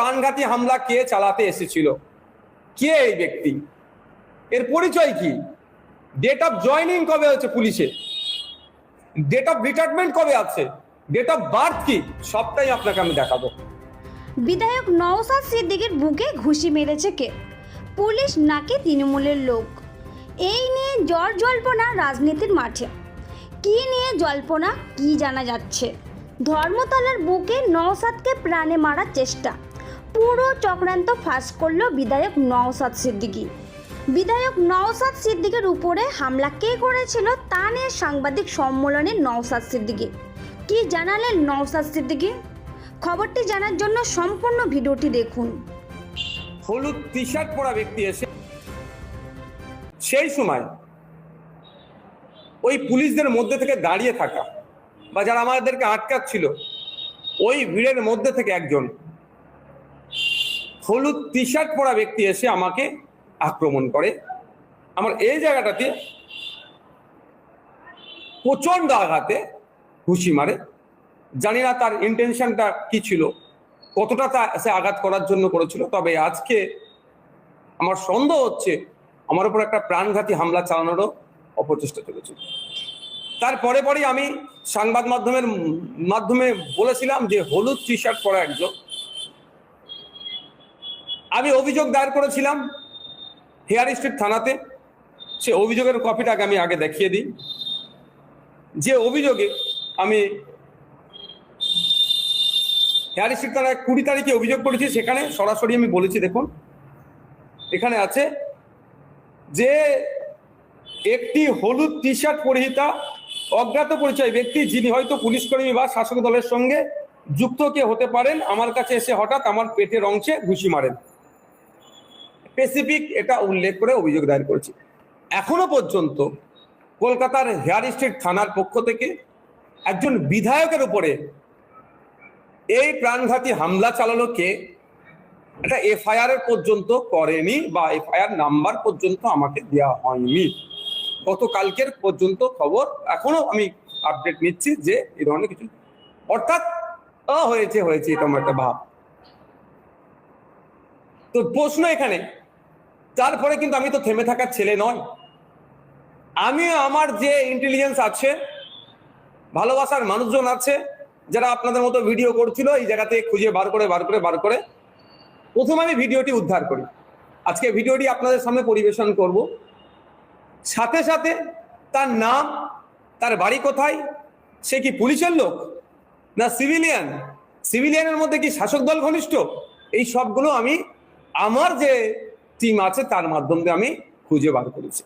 প্রাণঘাতী হামলা কে চালাতে এসেছিল? কে এই ব্যক্তি? এর পরিচয় কি? ডেট অফ জয়নিং কবে হচ্ছে পুলিশে? ডেট অফ রিটায়ারমেন্ট কবে আছে? ডেট অফ বার্থ কি? সবটাই আপনাকে আমি দেখাবো। বিধায়ক নওসাদ সিদ্দিকের বুকে ঘুষি মেরেছে কে? পুলিশ নাকি তৃণমূলের লোক? এই নিয়ে জ্বর জল্পনা রাজনীতির মাঠে। কি নিয়ে জল্পনা কি জানা যাচ্ছে? ধর্মতলার বুকে নওসাদকে প্রাণে মারার চেষ্টা। পুরো চক্রান্ত ফাঁস করল বিধায়ক নওসাদ সিদ্দিকী। বিধায়ক নওসাদ সিদ্দিকের উপরে হামলা কে করেছিল তা নিয়ে সাংবাদিক সম্মেলনে নওসাদ সিদ্দিকী। কি জানালেন নওসাদ সিদ্দিকী? খবরটি জানার জন্য সম্পূর্ণ ভিডিওটি দেখুন। হলুদ টি শার্ট পরা ব্যক্তি এসে সেই সময় ওই পুলিশদের মধ্যে থেকে দাঁড়িয়ে থাকা বা যারা আমাদেরকে আটকাচ্ছিল, ওই ভিড়ের মধ্যে থেকে একজন হলুদ টি শার্ট পরা ব্যক্তি এসে আমাকে আক্রমণ করে। আমার এই জায়গাটাতে প্রচণ্ড আঘাতে ঘুষি মারে। জানি না তার ইন্টেনশনটা কি ছিল, কতটা তা সে আঘাত করার জন্য করেছিল, তবে আজকে আমার সন্দেহ হচ্ছে আমার উপর একটা প্রাণঘাতী হামলা চালানোরও অপচেষ্টা চলেছিল তারপরে পরেই আমি সংবাদ মাধ্যমের মাধ্যমে বলেছিলাম যে হলুদ টি শার্ট পরা একজন আমি অভিযোগ দায়ের করেছিলাম হেয়ার স্ট্রিট থানাতে। সে অভিযোগের কপিটাকে আমি আগে দেখিয়ে দিই। যে অভিযোগে আমি হেয়ার স্ট্রিট থানায় কুড়ি তারিখে অভিযোগ করেছি, সেখানে সরাসরি আমি বলেছি, দেখুন, এখানে আছে যে একটি হলুদ টি শার্ট পরিহিতা, অজ্ঞাত পরিচয় ব্যক্তি, যিনি হয়তো পুলিশ কর্মী বা শাসক দলের সঙ্গে যুক্ত কে হতে পারেন, আমার কাছে এসে হঠাৎ আমার পেটের অংশে ঘুষি মারেন। স্পেসিফিক এটা উল্লেখ করে অভিযোগ দায়ের করেছি। এখনও পর্যন্ত কলকাতার হেয়ার স্ট্রিট থানার পক্ষ থেকে একজন বিধায়কের উপরে এই প্রাণঘাতী হামলা চালালো কে এটা এফআইআর পর্যন্ত করেনি বা এফআইআর নাম্বার পর্যন্ত আমাকে দেওয়া হয়নি। গতকালকের পর্যন্ত খবর এখনও আমি আপডেট নিচ্ছি যে এই ধরনের কিছু অর্থাৎ হয়েছে হয়েছে, এরকম একটা ভাব। তো প্রশ্ন এখানে তারপরে কিন্তু আমি তো থেমে থাকার ছেলে নয় আমি আমার যে ইন্টেলিজেন্স আছে, ভালোবাসার মানুষজন আছে, যারা আপনাদের মতো ভিডিও করছিল, এই জায়গা থেকে খুঁজে বার করে বার করে বার করে, প্রথম আমি ভিডিওটি উদ্ধার করি। আজকে ভিডিওটি আপনাদের সামনে পরিবেশন করব। সাথে সাথে তার নাম, তার বাড়ি কোথায়, সে কি পুলিশের লোক, না সিভিলিয়ান সিভিলিয়ানের মধ্যে কি শাসক দল ঘনিষ্ঠ? এই সবগুলো আমি আমার যে টিম আছে, তার মাধ্যমে আমি খুঁজে বার করেছি।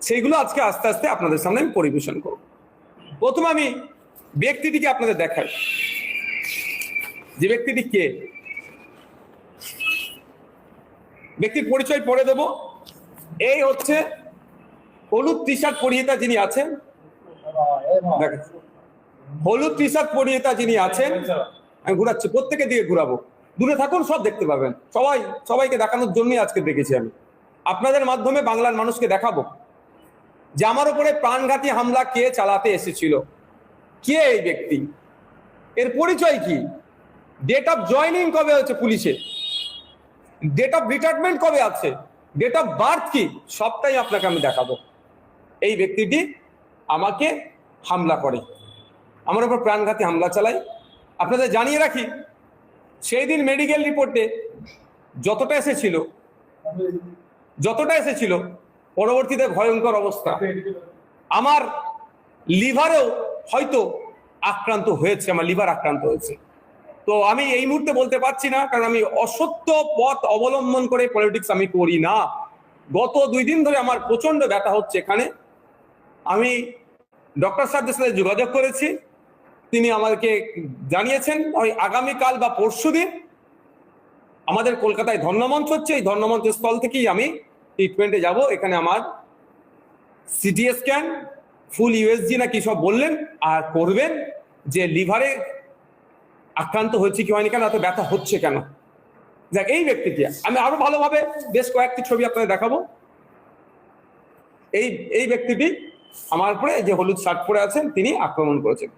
সেইগুলো আজকে আস্তে আস্তে আপনাদের সামনে আমি পরিবেশন করব। প্রথমে আমি ব্যক্তিটিকে আপনাদের দেখাই। যে ব্যক্তিটি কে? ব্যক্তির পরিচয় পরে দেব। এই হচ্ছে হলুদ টি শার্ট পরিহিতা যিনি আছেন। হলুদ টি শার্ট পরিহিতা যিনি আছেন, আমি ঘুরাচ্ছি, প্রত্যেকের দিকে ঘুরাবো। দূরে থাকুন, সব দেখতে পাবেন। সবাই, সবাইকে দেখানোর জন্যই আজকে দেখেছি আমি। আপনাদের মাধ্যমে বাংলার মানুষকে দেখাবো যে আমার উপরে প্রাণঘাতী হামলা কে চালাতে এসেছিল? কে এই ব্যক্তি? এর পরিচয় কি? ডেট অফ জয়নিং কবে হচ্ছে পুলিশে? ডেট অফ রিটায়ারমেন্ট কবে আছে? ডেট অফ বার্থ কি? সবটাই আপনাকে আমি দেখাবো। এই ব্যক্তিটি আমাকে হামলা করে। আমার উপর প্রাণঘাতী হামলা চালাই আপনাদের জানিয়ে রাখি সেই দিন মেডিকেল রিপোর্টে যতটা এসেছিল যতটা এসেছিল, পরবর্তীতে ভয়ঙ্কর অবস্থা। আমার লিভারেও হয়তো আক্রান্ত হয়েছে, আমার লিভার আক্রান্ত হয়েছে। তো আমি এই মুহূর্তে বলতে পারছি না, কারণ আমি অসত্য পথ অবলম্বন করে পলিটিক্স আমি করি না। গত দুই দিন ধরে আমার প্রচণ্ড ব্যথা হচ্ছে এখানে। আমি ডক্টর সাহেবদের সাথে যোগাযোগ করেছি। তিনি আমাদেরকে জানিয়েছেন, ওই আগামীকাল বা পরশু দিন আমাদের কলকাতায় ধর্মমঞ্চ হচ্ছে। এই ধর্মমঞ্চ স্থল থেকেই আমি ট্রিটমেন্টে যাব। এখানে আমার সিটি স্ক্যান, ফুল ইউএসজি না কি সব বললেন আর করবেন যে লিভারে আক্রান্ত হয়েছে কি হয়নি কেন, এত ব্যথা হচ্ছে কেন? দেখ এই ব্যক্তিটি। আমি আরও ভালোভাবে বেশ কয়েকটি ছবি আপনাদের দেখাবো। এই এই ব্যক্তিটি আমার উপরে যে হলুদ শার্ট পরে আছেন, তিনি আক্রমণ করেছেন।